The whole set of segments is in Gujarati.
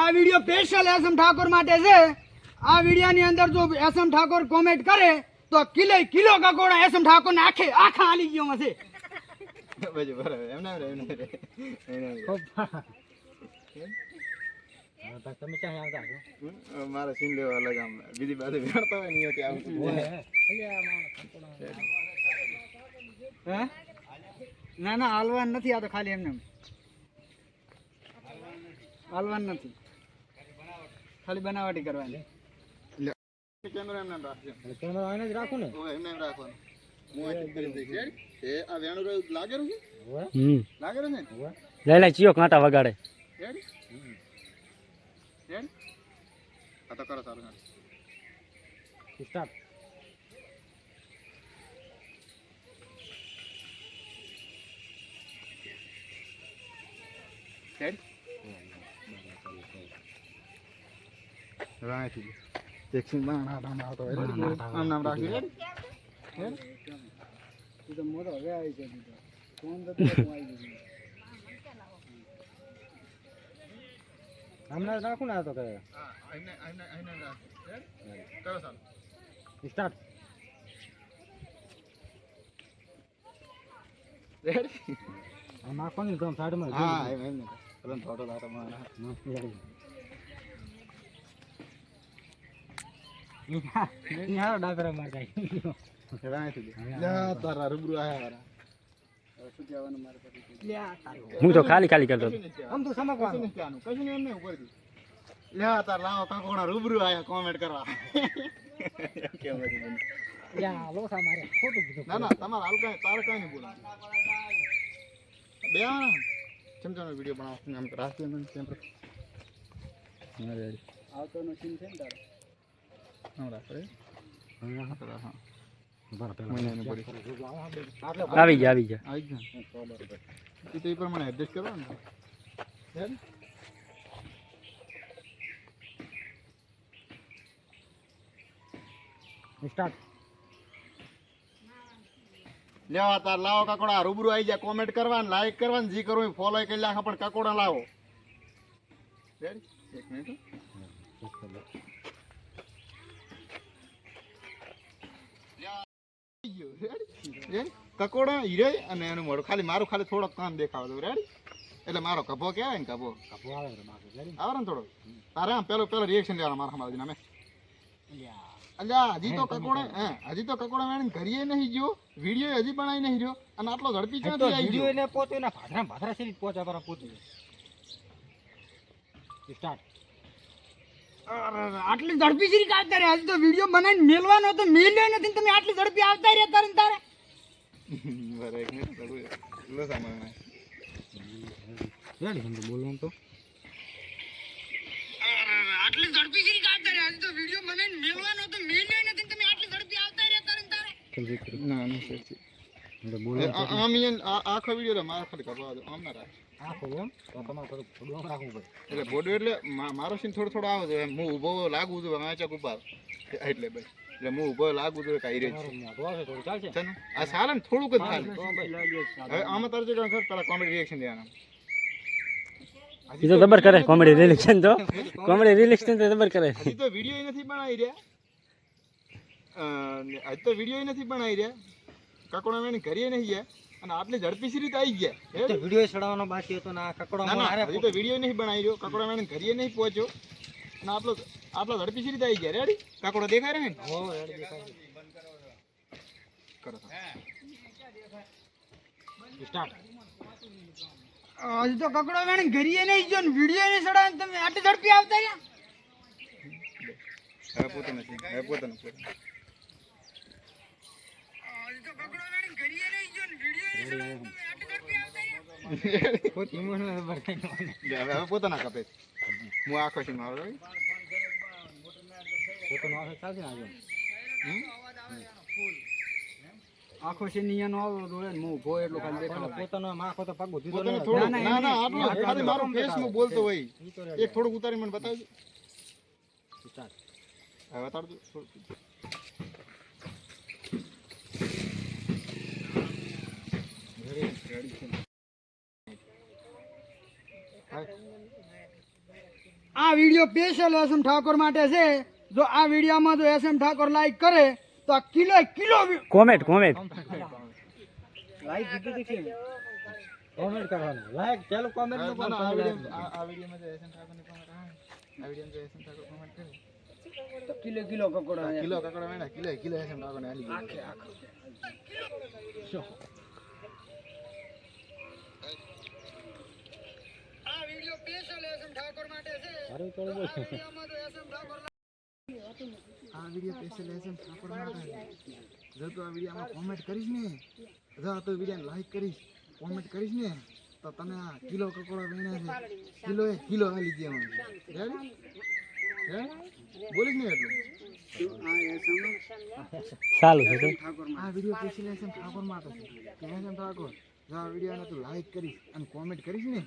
આ વીડિયો સ્પેશિયલ એસએમ ઠાકોર માટે છે. આ વિડીયોની અંદર જો એસએમ ઠાકોર કોમેન્ટ કરે તો કિલો કિલો કકોડા એસએમ ઠાકોર ને આખે આખા આલી ગયો એમ એમ એમ રે. તમે ક્યાં આવતા મારે સીન લેવા અલગ આમ. બીજી બાજુ હોય ને ના ના હાલવાન નથી આ તો ખાલી એમને એમ. હાલવાન નથી. ખાલી બનાવટી કરવાની કેમેરા એમને એમ રાખજો કેમેરા આને જ રાખું ને ઓય, એમને એમ રાખવાનું હું અહીંથી કરી દઈશ રેડી? એ આ વેણું રહ્યું લાગેલું છે હમ લાગેલું છે ને લઈ લઈ ચિયો કાંટા વગાડે રેડી રેડી આ તો કરો સારું સારું સ્ટાર્ટ રેડી હવે અહીંથી એકસીન બાણા બાણા આવતો હોય? આમ નામ રાખ્યું રેડી તું તો મોટો હવે આવી તો. ફોન તો હમણાં રાખું ને તો કે. હા સ્ટાર્ટ રેડી આમ નાખવાની તો સાઈડમાં હા એમ એમ પેલો થોડો લાટો મારા હારો ડાબરા માર જાય હવે અહીંથી લે તારા રૂબરૂ આયા વારા હવે શું કહેવાનું મારે પછી હું તો ખાલી ખાલી કરતો આમ તો સમકવાનું. કશું નહીં એમને ઉપર દી લે તાર લાવો કાકોણા રૂબરૂ આયા કોમેન્ટ કરવા કેમ હતી મને? યા લોસા મારે. ખોટું કીધું. ના ના તમારે હાલ કાંઈ તારે કાંઈ નહીં બોલવાનું બે આના ચમચાનો વીડિયો બનાવો આમ રાખીએ મને આવતો નો સીન છે ને તારો? આવી જા આવી જા આવી તો એ પ્રમાણે એડજસ્ટ કરો ને સ્ટાર્ટ લેવા તાર લાવો કાકોડા રૂબરૂ આવી જાય કોમેન્ટ કરવાનું લાઈક કરવાનું જી કરવું ફોલો કરી નાખો પણ કાકોડા લાવો. એક મિનિટ હો. થઈ ગયું. રેડી? રેડી? કકોડા હીરે અને એનું મોઢું. ખાલી મારું ખાલી થોડોક કામ દેખાવ દઉં રેડી એટલે મારો કભો કહેવાય ને કભો? કભો આવે ને થોડો. તારે આમ પેલો પેલો રિએક્શન લેવાનું મારા સમાજ અમે અલ્યા. હજી તો કકોડા હે હજી તો કકોડા મેં કરીએ નહીં ગયો. વીડિયો હજી બનાવી નહીં રહ્યો. અને આટલો ઝડપી ક્યાં થઈ વિડિયો એટલે પોતે ના ભાદરા ભાદરા શરીર પહોંચા પર પોતે. સ્ટાર્ટ આટલી ઝડપી શ્રી આવતા રે હજી તો વીડિયો બનાવીને મેલવાનો તો મેલ્યો નથી તમે આટલી ઝડપી આવતા રહ્યા તારે તારે? બરાબર એક મિનિટ કરું લો સામાન રેડી સમજો બોલવાનું તો આટલી ઝડપી શ્રી આવતા રહ્યા? હજી તો વીડિયો બનાવીને મેલવાનો તો મેલ્યો નથી તમે આટલી ઝડપી આવતા રહ્યા તારે તારે? ના ના સર આમ આખો વીડિયો મારા ખાલી કરવા દો આમ ના રાખ. આખો એમ? તો તમારે થોડું થોડું આમ રાખવું પડે. એટલે બોડી એટલે મારો સીન થોડો થોડો આવે છે હું ઊભો લાગુ છું વાંચક એટલે ભાઈ એટલે હું ઊભો લાગુ છું કઈ રે તમારું મોઢું આવે થોડું ચાલશે. છે આ સારા ને થોડુંક જ થાય. હવે આમાં તારે જે ખબર પેલા કોમેડી રિએક્શન દેવાના તો જબર કરે કોમેડી રિલેક્શન તો. કોમેડી રિલેક્શન તો જબર કરે. હજી તો વીડિયો નથી બનાવી રહ્યા. હજી તો વીડિયો નથી બનાવી રહ્યા. કાકોડા મેં કરીએ નહીં ગયા. અને ઝડપી સી રીતે આવી ગયા? તો વીડિયો ચડાવવાનો બાકી હતો ના કકડો ના ના હજી તો વીડિયો નહીં બનાવ્યો. કકડો કાકોડા મેં ઘરે નહીં પહોંચ્યો. અને આપણો આપણો ઝડપી સી રીતે આવી ગયા? રેડી કકડો દેખાય ને? હો રેડી દેખાય કરો સ્ટાર્ટ હજી તો કકડો મેં ઘરીએ નહીં ગયો ને વીડિયો નહીં ચડાવે તમે આટલી ઝડપી આવતા રહ્યા? હવે પોતાનું હવે પોતાનું પોતાનું. હવે પોતાના કપે હું આખો ચાલશે? આખો છે નિયન આવો ને હું ઊભો એટલો દેખાડો પોતાનો આખો મારું બોલતો હોય. એક થોડું ઉતારી મને બતાવજો આ વીડિયો સ્પેશિયલ એસએમ ઠાકોર માટે છે. જો આ વિડીયોમાં જો એસએમ ઠાકોર લાઈક કરે તો આ kilo kilo comment comment comment comment કરવાનું. લાઈક ચાલો કોમેન્ટ નો ના, પણ આ. વિડીયો- આ- આ વિડીયોમાં જો એસએમ ઠાકોરની comment કોમેન્ટ આ વિડીયોમાં જો એસએમ ઠાકોર કોમેન્ટ કરે, તો કિલો કિલો કકોડા કિલો કકોડા વેણા, કિલો એ એમ એસએમ ઠાકોરને આલી ગયો. આ વીડિયો સ્પેશિયલ એસએમ ઠાકોર માટે છે. સારું તો બોલ. આ વિડીયોમાં જો એસએમ ઠાકોર આ વિડિયો સ્પેશિયલ એસએમ ઠાકોર માટે છે. જો તું આ વિડીયોમાં કોમેન્ટ કરીશ ને જો આ તું વિડીયોને લાઈક કરીશ કોમેન્ટ કરીશ ને તો તમે આ કિલો કકોડા વેણ્યા છે. કિલો એ કિલો આ દેવાનું રેડી હે? બોલીશ ને એટલું. આ એસએમ ચાલુ છે ઠાકોર આ વિડિયો સ્પેશિયલ એસએમ ઠાકોર માટે છે. એસએમ ઠાકોર? જો આ વિડીયોને તું લાઈક કરીશ અને કોમેન્ટ કરીશ ને.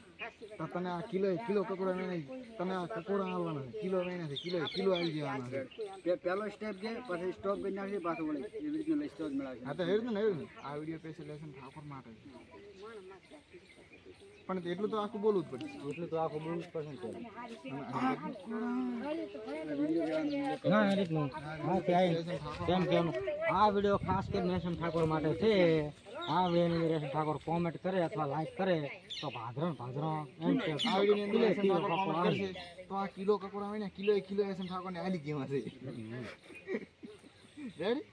તો તને આ કિલો કિલો કકોડા નહીં તને આ કકોડા આવવાના છે. કિલો વેણ્યા છે કિલો કિલો આવી જવાના છે. કે પહેલો સ્ટેપ છે પછી સ્ટોપ કરી નાખશે પાછું વળી એવી રીતનું લઈ સ્ટોપ મળાવશે હા તો એવી ને એવી આ વીડિયો એસએમ ઠાકોર માટે. છે પણ એટલું તો આખું બોલવું જ પડશે. એટલું તો આખું બોલવું જ પસંદ છે ના રીતનું હા કેમ કેમ? આ વીડિયો ખાસ કરીને નેશન ઠાકોર માટે છે. આ વિડીયોની એસએમ ઠાકોર કોમેન્ટ કરે અથવા લાઈક કરે તો ભાદરણ ભાદરણ એમ કે આ વિડીયોની અંદર કિલો કપડો કરશે તો આ કિલો કકોડા હોય ને કિલો એ કિલો એસએમ ઠાકોરને આલી ગયેલા છે. રેડી